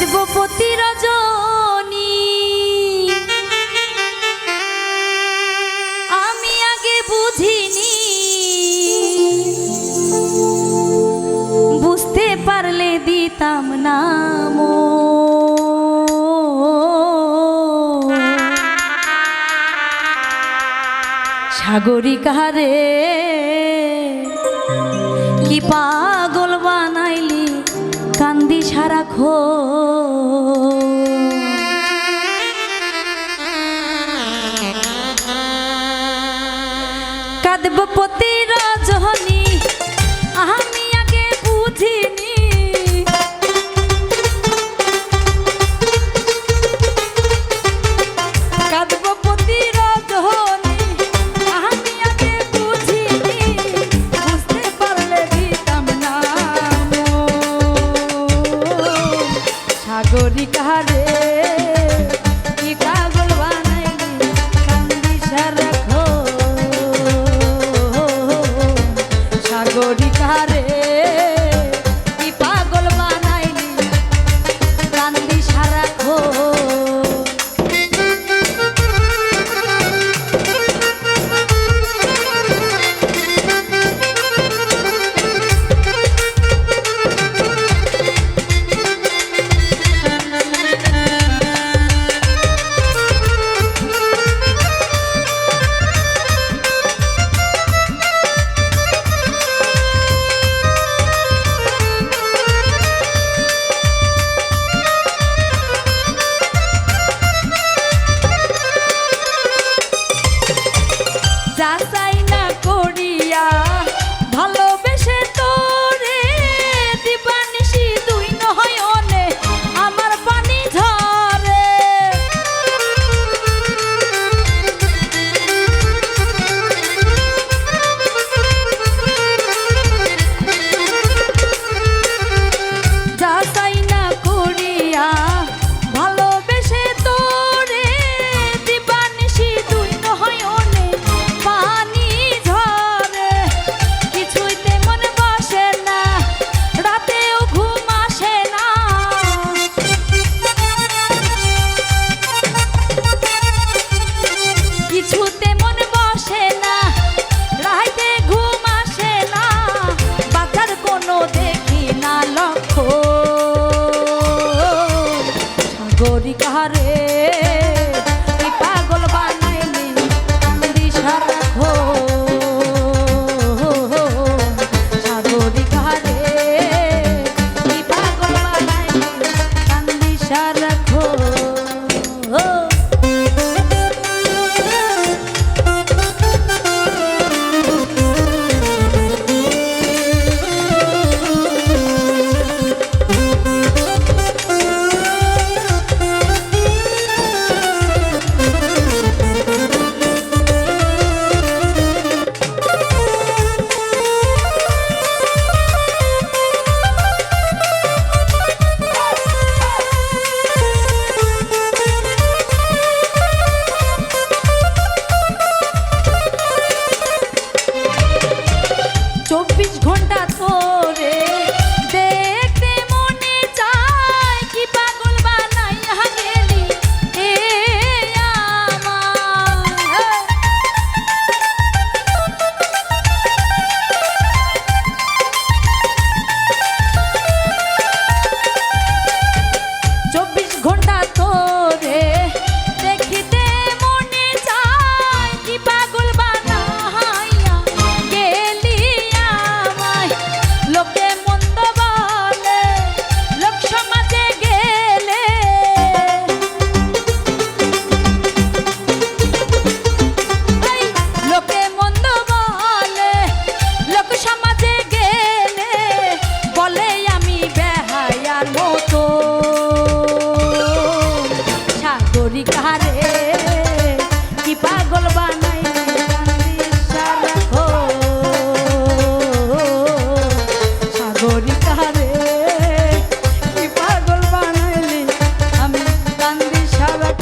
বাজব রজনী আমি আগে বুঝিনি। বুঝতে পারলে দিতাম নাম সাগরিকারে কি পা হো dasa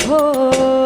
whoa.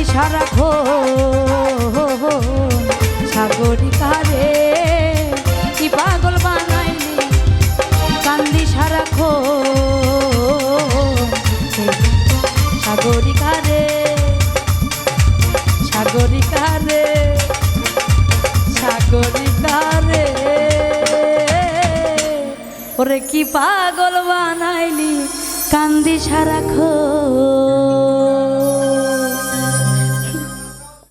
কান্দি সারাখো সাগরিকা রে কি পাগল বানাইলি? কান্দি সারাখো সাগরিকা রে সাগরিকা রে সাগরিকা রে ওরে কি পাগল বানাইলি? কান্দি সারাখো